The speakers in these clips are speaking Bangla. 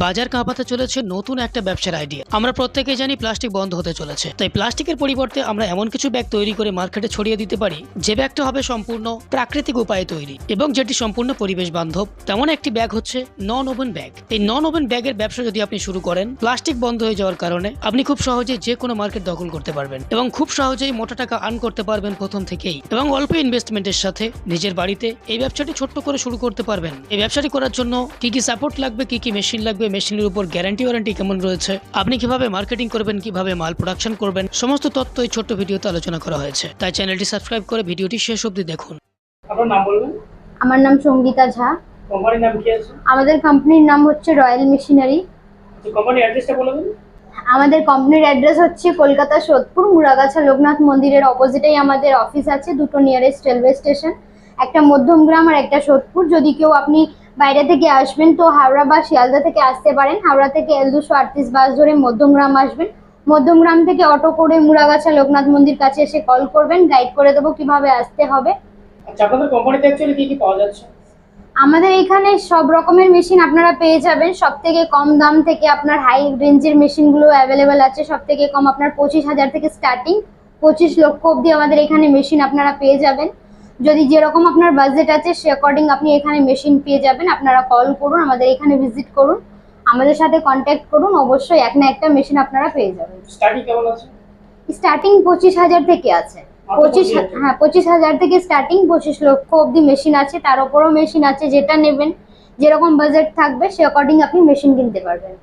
বাজার কাঁপাতে চলেছে নতুন একটা ব্যবসার আইডিয়া আমরা প্রত্যেকেই জানি প্লাস্টিক বন্ধ হতে চলেছে। তাই প্লাস্টিকের পরিবর্তে আমরা এমন কিছু ব্যাগ তৈরি করে মার্কেটে ছড়িয়ে দিতে পারি, যে ব্যাগটা হবে সম্পূর্ণ প্রাকৃতিক উপায়ে তৈরি এবং যেটি সম্পূর্ণ পরিবেশ বান্ধব। তেমন একটি ব্যাগ হচ্ছে নন ওভেন ব্যাগ এই নন ওভেন ব্যাগের ব্যবসা যদি আপনি শুরু করেন, প্লাস্টিক বন্ধ হয়ে যাওয়ার কারণে আপনি খুব সহজেই যে কোনো মার্কেট দখল করতে পারবেন এবং খুব সহজেই মোটা টাকা আর্ন করতে পারবেন প্রথম থেকেই এবং অল্প ইনভেস্টমেন্টের সাথে নিজের বাড়িতে এই ব্যবসাটি ছোট্ট করে শুরু করতে পারবেন। এই ব্যবসাটি করার জন্য কি কি সাপোর্ট লাগবে, কি কি মেশিন লাগবে মেশিনের উপর গ্যারান্টি ওয়ারেন্টি কেমন রয়েছে? আপনি কীভাবে মার্কেটিং করবেন কীভাবে মাল প্রোডাকশন করবেন সমস্ত তথ্য এই ছোট্ট ভিডিওতে আলোচনা করা হয়েছে। তাই চ্যানেলটি সাবস্ক্রাইব করে ভিডিওটি শেষ অবধি দেখুন। আপনার নাম বলবেন আমার নাম সঙ্গীতা ঝা। কোম্পানির নাম কি আছে? আমাদের কোম্পানির নাম হচ্ছে রয়্যাল মেশিনারি তো কোম্পানির অ্যাড্রেসটা বলে দেন। আমাদের কোম্পানির অ্যাড্রেস হচ্ছে কলকাতা সোদপুর মুরাগাছা লোকনাথ মন্দিরের অপোজিটেই আমাদের অফিস আছে দুটো নিয়ারেস্ট রেলওয়ে স্টেশন একটা মধ্যমগ্রাম আর একটা সোদপুর। যদি কেউ আপনি বাইরে থেকে আসবেন তো হাওড়া বা শিয়ালদা থেকে আসতে পারেন। হাওড়া থেকে এল দুশো আটত্রিশ বাস ধরে মধ্যমগ্রাম আসবেন। মধ্যমগ্রাম থেকে অটো করে মুরাগাছা লোকনাথ মন্দির কাছে এসে কল করবেন। গাইড করে দেবো কীভাবে আসতে হবে। আচ্ছা আপনাদের কোম্পানিতে অ্যাকচুয়ালি কি কি পাওয়া যাচ্ছে? আমাদের এখানে সব রকমের মেশিন আপনারা পেয়ে যাবেন। সব থেকে কম দাম থেকে আপনার হাই রেঞ্জের মেশিনগুলো অ্যাভেলেবেল আছে। সব থেকে কম আপনার পঁচিশ হাজার থেকে স্টার্টিং পঁচিশ লক্ষ অবধি আমাদের এখানে মেশিন আপনারা পেয়ে যাবেন। যদি যেরকম আপনার বাজেট আছে সে অ্যাকর্ডিং আপনি এখানে মেশিন পেয়ে যাবেন। আপনারা কল করুন আমাদের এখানে ভিজিট করুন। আমাদের সাথে কন্ট্যাক্ট করুন অবশ্যই এক না একটা মেশিন আপনারা পেয়ে যাবেন। স্টার্টিং কেমন আছে? স্টার্টিং পঁচিশ হাজার থেকে আছে। পঁচিশ হ্যাঁ পঁচিশ হাজার থেকে স্টার্টিং পঁচিশ লক্ষ অবধি মেশিন আছে। তার উপরও মেশিন আছে যেটা নেবেন। যেরকম বাজেট থাকবে সে অ্যাকর্ডিং আপনি মেশিন কিনতে পারবেন।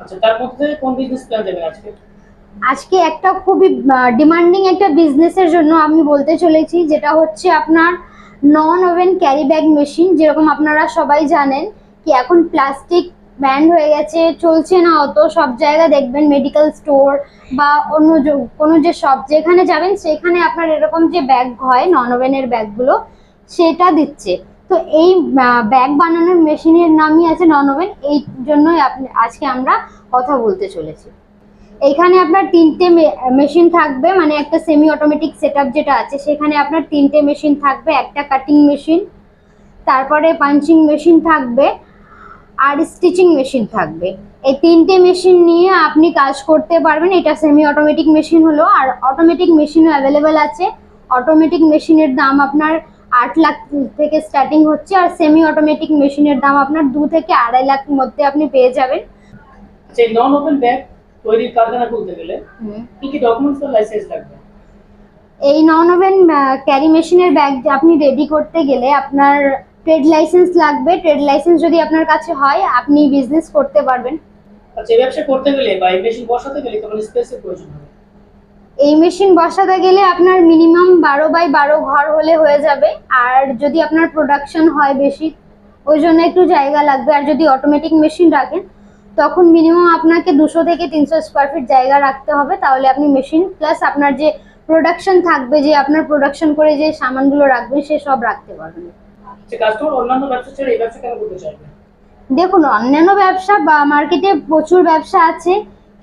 আচ্ছা তার মধ্যে কোন বিজনেস প্ল্যান দেবেন আজকে? আজকে একটা খুবই ডিমান্ডিং একটা বিজনেসের জন্য আমি বলতে চলেছি, যেটা হচ্ছে আপনার non woven carry bag machine যেরকম আপনারা সবাই জানেন কি এখন প্লাস্টিক ব্যান্ড হয়ে গেছে, চলছে না অত, সব জায়গা দেখবেন মেডিকেল স্টোর বা অন্য কোনো যে শপ যেখানে যাবেন সেখানে আপনার এরকম যে ব্যাগ হয় নন ওভেনের ব্যাগগুলো সেটা দিচ্ছে। তো এই ব্যাগ বানানোর মেশিনের নামই আছে নন ওভেন এই জন্যই আপনি, আজকে আমরা কথা বলতে চলেছি। এখানে আপনার তিনটে মেশিন থাকবে মানে একটা সেমি অটোমেটিক সেটআপ যেটা আছে, সেখানে আপনার তিনটে মেশিন থাকবে, একটা কাটিং মেশিন তারপরে পাঞ্চিং মেশিন থাকবে, আর স্টিচিং মেশিন থাকবে। এই তিনটে মেশিন নিয়ে আপনি কাজ করতে পারবেন, এটা সেমি অটোমেটিক মেশিন হলো, আর অটোমেটিক মেশিনও অ্যাভেলেবেল আছে। অটোমেটিক মেশিনের দাম আপনার আট লাখ থেকে স্টার্টিং হচ্ছে, আর সেমি অটোমেটিক মেশিনের দাম আপনার দু থেকে আড়াই লাখ মধ্যে আপনি পেয়ে যাবেন। নন ওপেন ব্যাগ তৈরির কারখানা খুলতে গেলে কি কি ডকুমেন্টস বা লাইসেন্স লাগবে? এই নন ওভেন ক্যারি মেশিনের ব্যাগ আপনি রেডি করতে গেলে আপনার ট্রেড লাইসেন্স লাগবে। ট্রেড লাইসেন্স যদি আপনার কাছে হয় আপনি বিজনেস করতে পারবেন। আচ্ছা এই ব্যবসা করতে গেলে বা এই মেশিন বসাতে গেলে কেমন স্পেসের প্রয়োজন হবে? এই মেশিন বসাতে গেলে আপনার মিনিমাম বারো বাই বারো ঘর হলে হয়ে যাবে। আর যদি আপনার প্রোডাকশন হয় বেশি ওই জন্য একটু জায়গা লাগবে। আর যদি অটোমেটিক মেশিন রাখেন তখন মিনিমাম আপনাকে দুশো থেকে তিনশো স্কোয়ার ফিট জায়গা রাখতে হবে। তাহলে আপনি মেশিন প্লাস আপনার যে প্রোডাকশন থাকবে যে আপনার প্রোডাকশন করে যে সামানগুলো রাখবেন সে সব রাখতে পারবেন। আচ্ছা দেখুন অন্যান্য ব্যবসা বা মার্কেটে প্রচুর ব্যবসা আছে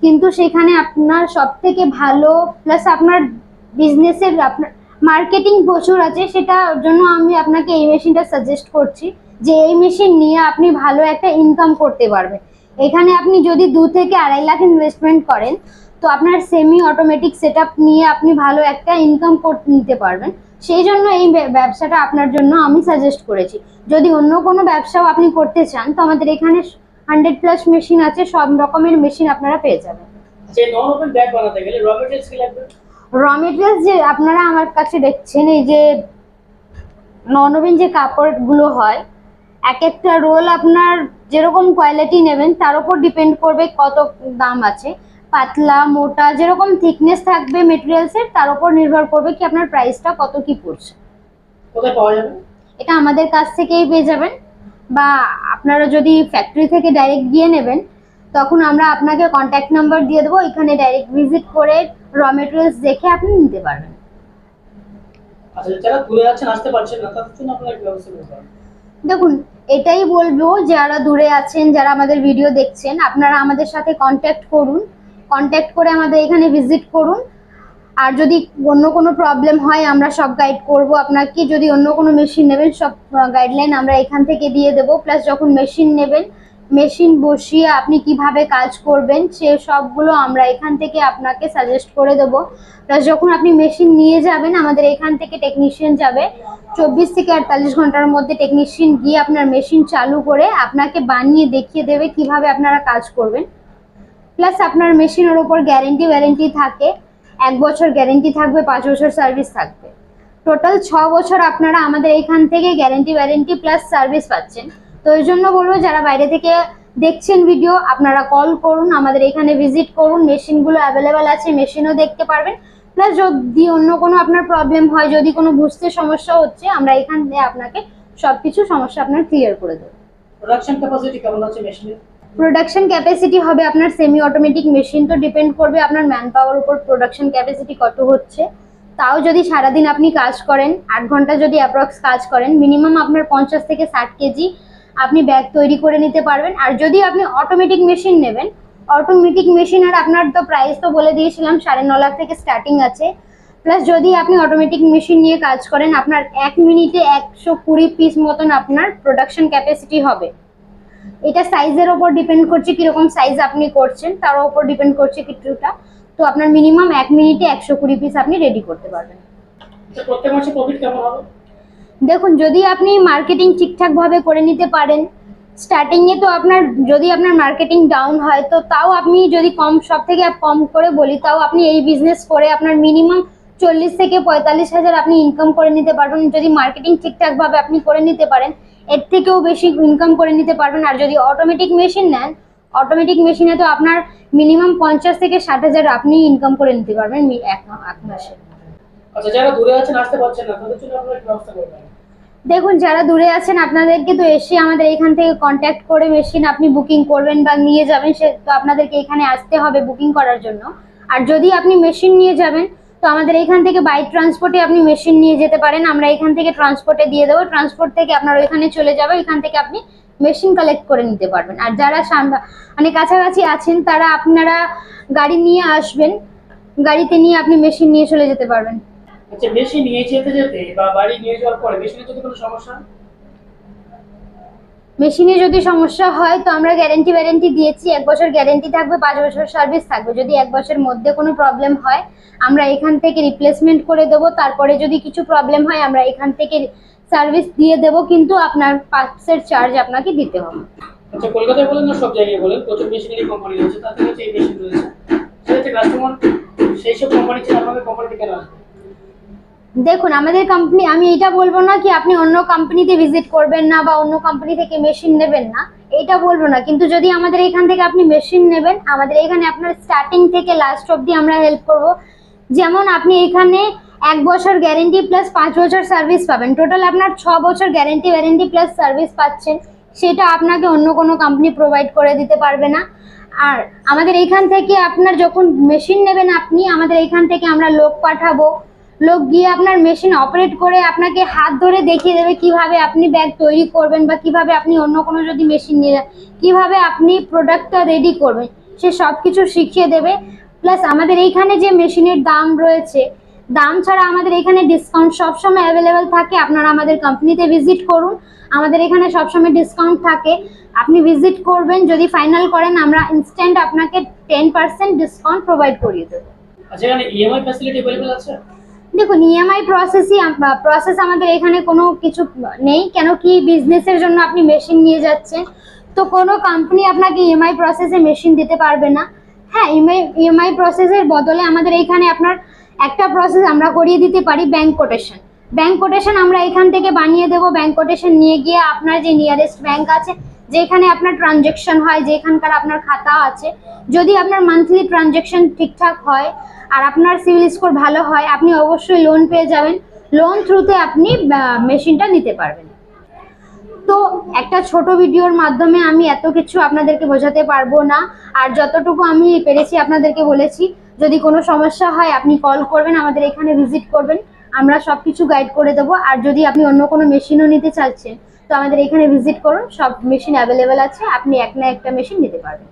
কিন্তু সেখানে আপনার সব থেকে ভালো প্লাস আপনার বিজনেসের আপনার মার্কেটিং প্রচুর আছে সেটার জন্য আমি আপনাকে এই মেশিনটা সাজেস্ট করছি যে এই মেশিন নিয়ে আপনি ভালো একটা ইনকাম করতে পারবেন। এখানে আপনি যদি দু থেকে আড়াই লাখ ইনভেস্টমেন্ট করেন তো আপনার সেমি অটোমেটিক সেট নিয়ে আপনি ভালো একটা ইনকাম করতে নিতে পারবেন। সেই জন্য এই ব্যবসাটা আপনার জন্য আমি সাজেস্ট করেছি। যদি অন্য কোনো ব্যবসাও আপনি করতে চান তো আমাদের এখানে হান্ড্রেড প্লাস মেশিন আছে সব রকমের মেশিন আপনারা পেয়ে যাবেন। আচ্ছা র র মেটেরিয়ালস যে আপনারা আমার কাছে দেখছেন এই যে নন ওভেন যে কাপড়গুলো হয় এক একটা রোল আপনার যেরকম কোয়ালিটি নেবেন তার উপর ডিপেন্ড করবে কত দাম আছে। পাতলা মোটা যেরকম থিকনেস থাকবে মেটেরিয়ালসের তার উপর নির্ভর করবে কি আপনার প্রাইসটা কত কি পড়ছে। কোথায় পাওয়া যাবে? এটা আমাদের কাছ থেকেই পেয়ে যাবেন। বা আপনারা যদি ফ্যাক্টরি থেকে ডাইরেক্ট গিয়ে নেবেন তখন আমরা আপনাকে কন্ট্যাক্ট নাম্বার দিয়ে দেবো। এখানে ডাইরেক্ট ভিজিট করে র মেটেরিয়ালস দেখে আপনি নিতে পারবেন। আচ্ছা দেখুন এটাই বলব, যারা দূরে আছেন, যারা আমাদের ভিডিও দেখছেন, আপনারা আমাদের সাথে কন্ট্যাক্ট করুন। কন্ট্যাক্ট করে আমাদের এখানে ভিজিট করুন। আর যদি অন্য কোনো প্রবলেম হয়, আমরা সব গাইড করব আপনাকে। যদি অন্য কোনো মেশিন নেবেন, সব গাইডলাইন আমরা এখান থেকে দিয়ে দেবো। প্লাস যখন মেশিন নেবেন মেশিন বসিয়ে আপনি কীভাবে কাজ করবেন, সে সবগুলো আমরা এখান থেকে আপনাকে সাজেস্ট করে দেবো। প্লাস যখন আপনি মেশিন নিয়ে যাবেন, আমাদের এখান থেকে টেকনিশিয়ান যাবে। চব্বিশ থেকে আটতাল্লিশ ঘণ্টার মধ্যে টেকনিশিয়ান গিয়ে আপনার মেশিন চালু করে আপনাকে বানিয়ে দেখিয়ে দেবে কীভাবে আপনারা কাজ করবেন। প্লাস আপনার মেশিনের ওপর গ্যারেন্টি ওয়ারেন্টি থাকে, এক বছর গ্যারেন্টি থাকবে, পাঁচ বছর সার্ভিস থাকবে। টোটাল ছ বছর আপনারা আমাদের এখান থেকে গ্যারেন্টি ওয়ারেন্টি প্লাস সার্ভিস পাচ্ছেন। তো এই জন্য বলব যারা বাইরে থেকে দেখছেন ভিডিও আপনারা কল করুন আমাদের এখানে ভিজিট করুন মেশিনগুলো অ্যাভেলেবেল আছে মেশিনও দেখতে পারবেন। প্লাস যদি অন্য কোনো আপনার প্রবলেম হয় যদি কোনো বুঝতে সমস্যা হচ্ছে আমরা এখান থেকে আপনাকে সব কিছু সমস্যা আপনার ক্লিয়ার করে দেবো। প্রোডাকশন ক্যাপাসিটি কেমন আছে মেশিনের প্রোডাকশন ক্যাপাসিটি হবে আপনার সেমি অটোমেটিক মেশিন তো ডিপেন্ড করবে আপনার ম্যান পাওয়ার উপর প্রোডাকশন ক্যাপাসিটি কত হচ্ছে। তাও যদি সারাদিন আপনি কাজ করেন আট ঘণ্টা যদি অ্যাপ্রক্স কাজ করেন মিনিমাম আপনার পঞ্চাশ থেকে ষাট কেজি আপনি ব্যাগ তৈরি করে নিতে পারবেন। আর যদি আপনি অটোমেটিক মেশিন নেবেন অটোমেটিক মেশিনের আপনার তো প্রাইস তো বলে দিয়েছিলাম, সাড়ে ন লাখ থেকে স্টার্টিং আছে। প্লাস যদি আপনি অটোমেটিক মেশিন নিয়ে কাজ করেন, আপনার এক মিনিটে একশো কুড়ি পিস মতন আপনার প্রোডাকশন ক্যাপাসিটি হবে। এটা সাইজের ওপর ডিপেন্ড করছে কীরকম সাইজ আপনি করছেন, তার উপর ডিপেন্ড করছে কিছুটা। তো আপনার মিনিমাম এক মিনিটে একশো কুড়ি পিস আপনি রেডি করতে পারবেন। প্রত্যেক মাসে প্রফিট কেমন হবে? দেখুন, যদি আপনি মার্কেটিং ঠিকঠাকভাবে করে নিতে পারেন স্টার্টিংয়ে তো আপনার, যদি আপনার মার্কেটিং ডাউন হয়, তো তাও আপনি যদি কম, সব থেকে কম করে বলি, তাও আপনি এই বিজনেস করে আপনার মিনিমাম চল্লিশ থেকে পঁয়তাল্লিশ হাজার আপনি ইনকাম করে নিতে পারবেন। যদি মার্কেটিং ঠিকঠাকভাবে আপনি করে নিতে পারেন, এর থেকেও বেশি ইনকাম করে নিতে পারবেন। আর যদি অটোমেটিক মেশিন নেন অটোমেটিক মেশিনে তো আপনার মিনিমাম পঞ্চাশ থেকে ষাট হাজার আপনি ইনকাম করে নিতে পারবেন এক মাসে। আচ্ছা যারা দূরে আছেন, আসতে পারছেন না, তাদের জন্য আপনারা ব্যবস্থা করবেন। দেখুন, যারা দূরে আছেন, আপনাদেরকে তো এসে আমাদের এখান থেকে কন্ট্যাক্ট করে মেশিন আপনি বুকিং করবেন বা নিয়ে যাবেন, সে তো আপনাদেরকে এখানে আসতে হবে বুকিং করার জন্য। আর যদি আপনি মেশিন নিয়ে যাবেন, তো আমাদের এখান থেকে বাই ট্রান্সপোর্টে আপনি মেশিন নিয়ে যেতে পারেন। আমরা এখান থেকে ট্রান্সপোর্টে দিয়ে দেবো। ট্রান্সপোর্ট থেকে আপনার ওইখানে চলে যাবে এখান থেকে আপনি মেশিন কালেক্ট করে নিতে পারবেন। আর যারা মানে কাছাকাছি আছেন, তারা আপনারা গাড়ি নিয়ে আসবেন। গাড়িতে নিয়ে আপনি মেশিন নিয়ে চলে যেতে পারবেন। আচ্ছা মেশিন নিয়ে যেতে যেতে বা বাড়ি নিয়ে যাওয়ার পরে মেশিনে যদি কোনো সমস্যা? মেশিনে যদি সমস্যা হয় তো আমরা গ্যারেন্টি ওয়ারেন্টি দিয়েছি এক বছর গ্যারেন্টি থাকবে পাঁচ বছর সার্ভিস থাকবে। যদি এক বছরের মধ্যে কোনো প্রবলেম হয় আমরা এখান থেকে রিপ্লেসমেন্ট করে দেবো। তারপরে যদি কিছু প্রবলেম হয় আমরা এখান থেকে সার্ভিস দিয়ে দেবো কিন্তু আপনার পার্টসের চার্জ আপনাকে দিতে হবে। আচ্ছা কলকাতায় বলেন না সব জায়গায় বলেন প্রচুর মেশিনারি কোম্পানি রয়েছে তাতে হচ্ছে এই মেশিন রয়েছে। সেক্ষেত্রে কাস্টমার সেই সব কোম্পানি ছিল আমাদের কোম্পানিতে কেন আসবে? দেখুন, আমাদের কোম্পানি আমি এটা বলব না কি আপনি অন্য কোম্পানিতে ভিজিট করবেন না বা অন্য কোম্পানি থেকে মেশিন নেবেন না এটা বলব না। কিন্তু যদি আমাদের এখান থেকে আপনি মেশিন নেবেন, আমাদের এখানে আপনার স্টার্টিং থেকে লাস্ট অবধি আমরা হেল্প করব। যেমন আপনি এখানে এক বছর গ্যারেন্টি প্লাস পাঁচ বছর সার্ভিস পাবেন। টোটাল আপনার ছ বছর গ্যারেন্টি ওয়ারেন্টি প্লাস সার্ভিস পাচ্ছেন। সেটা আপনাকে অন্য কোনো কোম্পানি প্রোভাইড করে দিতে পারবে না। আর আমাদের এখান থেকে আপনার যখন মেশিন নেবেন আপনি, আমাদের এখান থেকে আমরা লোক পাঠাবো। লোক গিয়ে আপনার মেশিন অপারেট করে আপনাকে হাত ধরে দেখিয়ে দেবে কীভাবে আপনি ব্যাগ তৈরি করবেন বা কীভাবে আপনি অন্য কোনো যদি মেশিন নিয়ে যান, কীভাবে আপনি প্রোডাক্টটা রেডি করবেন, সে সব কিছু শিখিয়ে দেবে। প্লাস আমাদের এইখানে যে মেশিনের দাম রয়েছে, দাম ছাড়া আমাদের এখানে ডিসকাউন্ট সবসময় অ্যাভেলেবেল থাকে। আপনারা আমাদের কোম্পানিতে ভিজিট করুন। আমাদের এখানে সবসময় ডিসকাউন্ট থাকে। আপনি ভিজিট করবেন, যদি ফাইনাল করেন, আমরা ইনস্ট্যান্ট আপনাকে টেন পার্সেন্ট ডিসকাউন্ট প্রোভাইড করিয়ে দেবো। আচ্ছা এখানে ইএমআই ফ্যাসিলিটি অ্যাভেলেবল আছে? দেখুন ইএমআই প্রসেসই প্রসেস আমাদের এখানে কোনো কিছু নেই। কেন কি বিজনেসের জন্য আপনি মেশিন নিয়ে যাচ্ছেন। তো কোনো কোম্পানি আপনাকে ইএমআই প্রসেসে মেশিন দিতে পারবে না। হ্যাঁ ইএমআই ইএমআই প্রসেসের বদলে আমাদের এখানে আপনার একটা প্রসেস আমরা করিয়ে দিতে পারি ব্যাংক কোটেশন ব্যাংক কোটেশন আমরা এখান থেকে বানিয়ে দেবো। ব্যাংক কোটেশন নিয়ে গিয়ে আপনার যে নিয়ারেস্ট ব্যাংক আছে যেখানে আপনার ট্রানজেকশন হয়, যেখানকার আপনার খাতা আছে। যদি আপনার মান্থলি ট্রানজেকশন ঠিকঠাক হয় আর আপনার সিভিল স্কোর ভালো হয়, আপনি অবশ্যই লোন পেয়ে যাবেন। লোন থ্রুতে আপনি মেশিনটা নিতে পারবেন। তো একটা ছোট ভিডিওর মাধ্যমে আমি এত কিছু আপনাদেরকে বোঝাতে পারব না। আর যতটুকু আমি পেরেছি আপনাদেরকে বলেছি। যদি কোনো সমস্যা হয়, আপনি কল করবেন, আমাদের এখানে ভিজিট করবেন। আমরা সব কিছু গাইড করে দেবো। আর যদি আপনি অন্য কোনো মেশিনও নিতে চাচ্ছেন তো আমাদের এখানে ভিজিট করুন। সব মেশিন অ্যাভেলেবেল আছে। আপনি এক না একটা মেশিন নিতে পারবেন।